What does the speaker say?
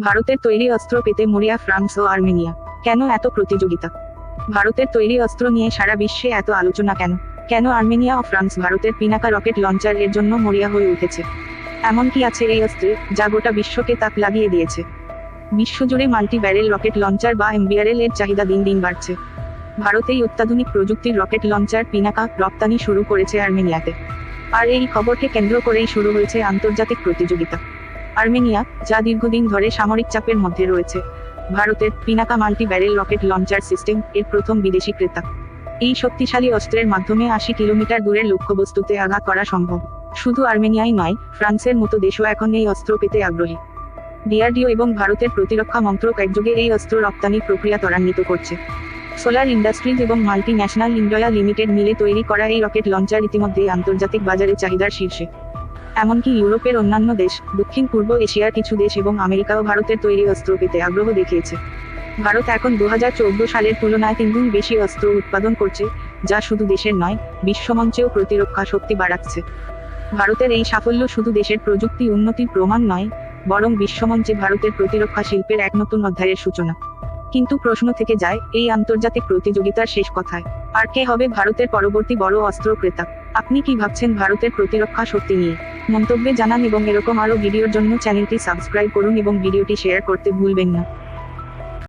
ভারতের তৈরি অস্ত্র পেতে মরিয়া, ফ্রান্স ও আর্মেনিয়া। কেন এত প্রতিযোগিতা? ভারতের তৈরি অস্ত্র নিয়ে সারা বিশ্বে এত আলোচনা কেন? কেন আর্মেনিয়া ও ফ্রান্স ভারতের পিনাকা রকেট লঞ্চার এর জন্য মরিয়া হয়ে উঠেছে? এমন কি আছে এই অস্ত্রে যা গোটা বিশ্বকে তাক লাগিয়ে দিয়েছে? বিশ্বজুড়ে মাল্টি ব্যারেল রকেট লঞ্চার বা এমবিআরএল এর চাহিদা দিন দিন বাড়ছে। ভারতেই অত্যাধুনিক প্রযুক্তির রকেট লঞ্চার, পিনাকা, রপ্তানি শুরু করেছে আর্মেনিয়াতে। আর এই খবরকে কেন্দ্র করেই শুরু হয়েছে আন্তর্জাতিক প্রতিযোগিতা। আর্মেনিয়া, যা দীর্ঘদিন ধরে সামরিক চাপের মধ্যে রয়েছে, ভারতের Pinaka multi barrel rocket launcher system এর প্রথম বিদেশি ক্রেতা। এই শক্তিশালী অস্ত্রের মাধ্যমে আশি কিলোমিটার দূরের লক্ষ্যবস্তুতে আঘাত করা সম্ভব। শুধু আর্মেনিয়াই নয়, ফ্রান্সের মতো দেশও এখন এই অস্ত্র পেতে আগ্রহী। ডিআরডিও এবং ভারতের প্রতিরক্ষা মন্ত্রক একযোগে এই অস্ত্র রপ্তানি প্রক্রিয়া ত্বরান্বিত করছে। সোলার ইন্ডাস্ট্রিজ এবং মাল্টি ন্যাশনাল ইন্ডিয়া লিমিটেড মিলে তৈরি করা এই রকেট লঞ্চার ইতিমধ্যেই আন্তর্জাতিক বাজারে চাহিদার শীর্ষে। এমনকি ইউরোপের অন্যান্য দেশ, দক্ষিণ, পূর্ব এশিয়ার কিছু দেশ এবং আমেরিকাও ভারতের তৈরি অস্ত্র পেতে আগ্রহ দেখিয়েছে। ভারত এখন দু সালের তুলনায় তিনগুণ বেশি অস্ত্র উৎপাদন করছে, যা শুধু দেশের নয়, বিশ্বমঞ্চেও প্রতিরক্ষা শক্তি বাড়াচ্ছে। ভারতের এই সাফল্য শুধু দেশের প্রযুক্তি উন্নতির প্রমাণ নয়, বরং বিশ্বমঞ্চে ভারতের প্রতিরক্ষা শিল্পের এক নতুন অধ্যায়ের সূচনা। কিন্তু প্রশ্ন থেকে যায়, এই আন্তর্জাতিক প্রতিযোগিতার শেষ কথায়, আর কে হবে ভারতের পরবর্তী বড় অস্ত্র ক্রেতা? আপনি কি ভাবছেন ভারতের প্রতিরক্ষা শক্তি নিয়ে? মন্তব্যে জানান এবং এরকম আরও ভিডিওর জন্য চ্যানেলটি সাবস্ক্রাইব করুন এবং ভিডিওটি শেয়ার করতে ভুলবেন না।